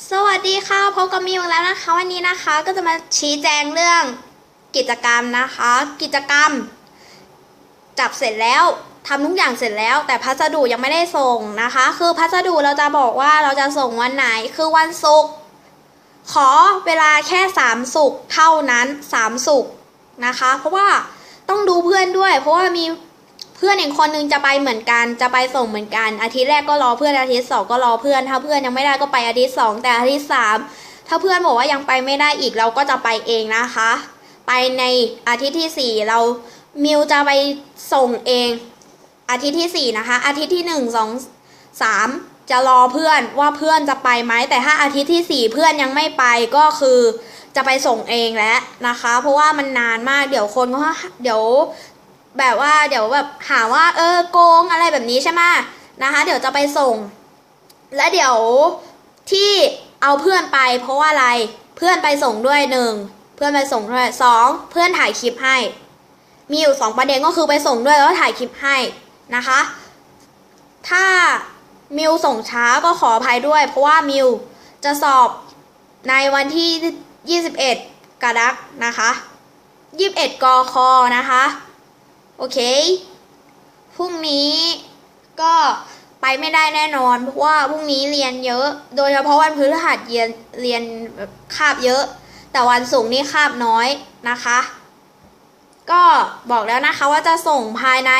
สวัสดีค่ะพบกับมิวแล้วนะคะ วันนี้นะคะก็จะมาชี้แจงเรื่องกิจกรรมนะคะ กิจกรรม จับเสร็จแล้วทำทุกอย่างเสร็จแล้ว แต่พัสดุยังไม่ได้ส่งนะคะ คือพัสดุเราจะบอกว่าเราจะส่งวันไหนคือวันศุกร์ขอเวลาแค่สามศุกร์เท่านั้นสามศุกร์นะคะ เพราะว่าต้องดูเพื่อนด้วย เพราะว่ามี พื่อนอีกคนนึงจะไปเหมือนกัน จะไปส่งเหมือนกัน อาทิตย์แรกก็รอเพื่อนอาทิตย์สองก็รอเพื่อน ถ้าเพื่อนยังไม่ได้ก็ไปอาทิตย์สองแต่อาทิตย์สามถ้าเพื่อนบอกว่ายังไปไม่ได้อีกเราก็จะไปเองนะคะ ไปในอาทิตย์ที่สี่เรามิวจะไปส่งเอง อาทิตย์ที่สี่นะคะ อาทิตย์ที่หนึ่งสองสามจะรอเพื่อนว่าเพื่อนจะไปไหมแต่ถ้าอาทิตย์ที่สี่เพื่อนยังไม่ไปก็คือจะไปส่งเองแล้วนะคะ เพราะว่ามันนานมากเดี๋ยวคนก็เดี๋ยว แบบว่าเดี๋ยวแบบหาว่าเออโกงอะไรแบบนี้ใช่ไหมนะคะ เดี๋ยวจะไปส่ง และเดี๋ยวที่เอาเพื่อนไป เพราะว่าอะไรเพื่อนไปส่งด้วยหนึ่งเพื่อนไปส่งด้วยสองเพื่อนถ่ายคลิปให้ มีอยู่สองประเด็นก็คือไปส่งด้วยแล้วถ่ายคลิปให้นะคะ ถ้ามิวส่งช้าก็ขออภัยด้วย เพราะว่ามิวจะสอบในวันที่ 21 กรกฎาคมนะคะ 21 กคนะคะ โอเค พรุ่งนี้ก็ไปไม่ได้แน่นอนเพราะว่าพรุ่งนี้เรียนเยอะ โดยเฉพาะวันพฤหัสเรียนเรียนคาบเยอะ แต่วันศุกร์นี่คาบน้อยนะคะ ก็บอกแล้วนะคะว่าจะส่งภายใน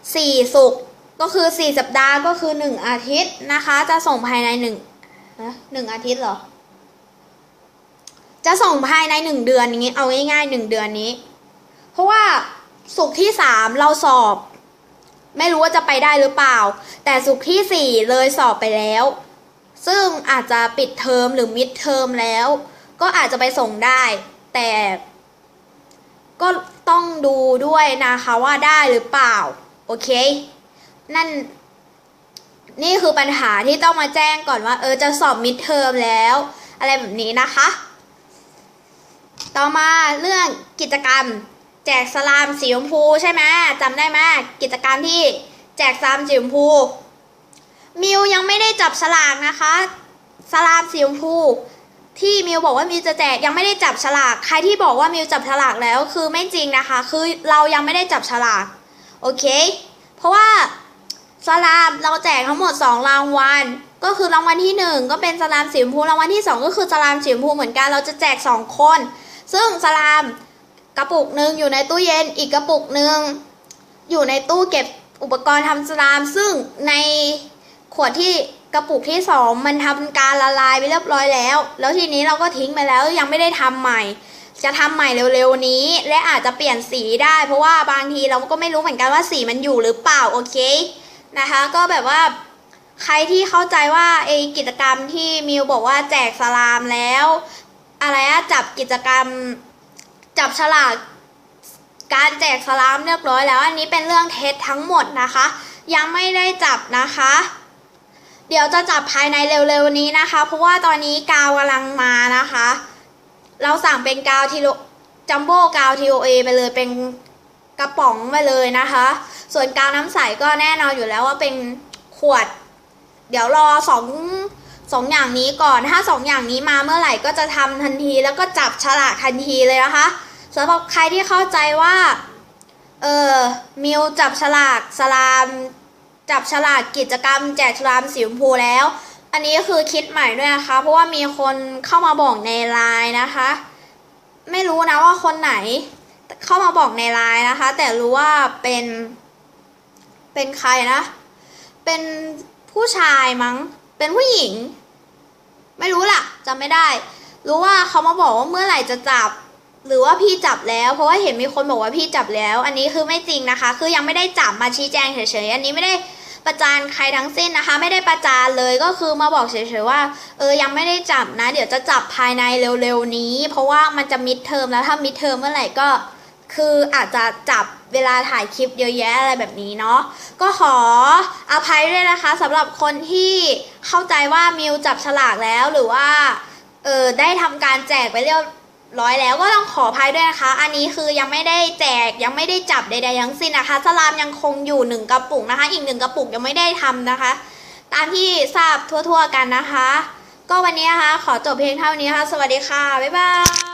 4 ศุกร์ก็คือ 4 สัปดาห์ก็คือ 1 อาทิตย์นะคะ จะส่งภายใน1นะหนึ่งอาทิตย์เหรอ จะส่งภายใน 1 เดือนอย่างนี้เอาง่ายๆ 1 เดือนนี้ เพราะว่า สุกที่สามเราสอบ ไม่รู้ว่าจะไปได้หรือเปล่า แต่สุกที่สี่เลยสอบไปแล้ว ซึ่งอาจจะปิดเทอมหรือมิดเทอมแล้ว ก็อาจจะไปส่งได้ แต่ ก็ต้องดูด้วยนะคะว่าได้หรือเปล่า โอเค นั่น นี่คือปัญหาที่ต้องมาแจ้งก่อนว่า เออจะสอบมิดเทอมแล้ว อะไรแบบนี้นะคะ ต่อมาเรื่องกิจกรรม แจกสลามสีชมพูใช่ไหมจำได้ไหมกิจกรรมที่แจกสลามสีชมพู มิวยังไม่ได้จับฉลากนะคะ สลามสีชมพู ที่มิวบอกว่ามิวจะแจกยังไม่ได้จับฉลาก ใครที่บอกว่ามิวจับฉลากแล้วคือไม่จริงนะคะ คือเรายังไม่ได้จับฉลากโอเค เพราะว่าสลามเราแจกทั้งหมด 2 รางวัล ก็คือรางวัลที่ 1 ก็เป็นสลามสีชมพูรางวัลที่ 2 ก็คือสลามสีชมพูเหมือนกันเราจะแจก 2 คน ซึ่งสลาม กระปุกหนึ่งอยู่ในตู้เย็นอีกกระปุกหนึ่งอยู่ในตู้เก็บอุปกรณ์ทำสลาม ซึ่งในขวดที่กระปุกที่สองมันทำการละลายไปเรียบร้อยแล้ว แล้วทีนี้เราก็ทิ้งไปแล้วยังไม่ได้ทำใหม่ จะทำใหม่เร็วๆนี้ และอาจจะเปลี่ยนสีได้ เพราะว่าบางทีเราก็ไม่รู้เหมือนกันว่าสีมันอยู่หรือเปล่าโอเคนะคะ ก็แบบว่าใครที่เข้าใจว่าไอกิจกรรมที่มิวบอกว่าแจกสลามแล้ว อะไรอะจับกิจกรรม จับฉลากการแจกสลามเรียบร้อยแล้ว อันนี้เป็นเรื่องเท็จทั้งหมดนะคะ ยังไม่ได้จับนะคะ เดี๋ยวจะจับภายในเร็วๆนี้นะคะ เพราะว่าตอนนี้กาวกำลังมานะคะ เราสั่งเป็นกาวทีโรจัมโบ้กาวทีโอเอไปเลยเป็นกระป๋องไปเลยนะคะ ส่วนกาวน้ำใสก็แน่นอนอยู่แล้วว่าเป็นขวด เดี๋ยวรอสองสองอย่างนี้ก่อนถ้าสองอย่างนี้มาเมื่อไหร่ก็จะทำทันทีแล้วก็จับฉลากทันทีเลยนะคะ สำหรับใครที่เข้าใจว่า เออมิวจับฉลากสลาม จับฉลากกิจกรรม แจกฉลามสีชมพูแล้ว อันนี้คือคิดใหม่ด้วยนะคะ เพราะว่ามีคนเข้ามาบอกในไลน์นะคะ ไม่รู้นะว่าคนไหน เข้ามาบอกในไลน์นะคะ แต่รู้ว่าเป็น เป็นใครนะ เป็นผู้ชายมั้ง เป็นผู้หญิง ไม่รู้ล่ะจำไม่ได้ รู้ว่าเขามาบอกว่าเมื่อไหร่จะจับ หรือว่าพี่จับแล้ว เพราะว่าเห็นมีคนบอกว่าพี่จับแล้ว อันนี้คือไม่จริงนะคะ คือยังไม่ได้จับมาชี้แจงเฉยๆ อันนี้ไม่ได้ประจานใครทั้งสิ้นนะคะ ไม่ได้ประจานเลยก็คือมาบอกเฉยๆว่า เออยังไม่ได้จับนะ เดี๋ยวจะจับภายในเร็วๆนี้ เพราะว่ามันจะมิดเทอมแล้วถ้ามิดเทอมเมื่อไหร่ก็ คืออาจจะจับเวลาถ่ายคลิปเยอะแยะอะไรแบบนี้เนาะก็ขออภัยด้วยนะคะสำหรับคนที่เข้าใจว่ามิวจับฉลากแล้วหรือว่าเออได้ทำการแจกไปเรียบ ร้อยแล้วก็ต้องขออภัยด้วยนะคะ อันนี้คือยังไม่ได้แจกยังไม่ได้จับใดๆทั้งสิ้นนะคะ สลามยังคงอยู่หนึ่งกระปุกนะคะ อีกหนึ่งกระปุกยังไม่ได้ทำนะคะ ตามที่ทราบทั่วๆกันนะคะ ก็วันนี้นะคะ ขอจบเพียงเท่านี้ค่ะ สวัสดีค่ะ บ๊ายบาย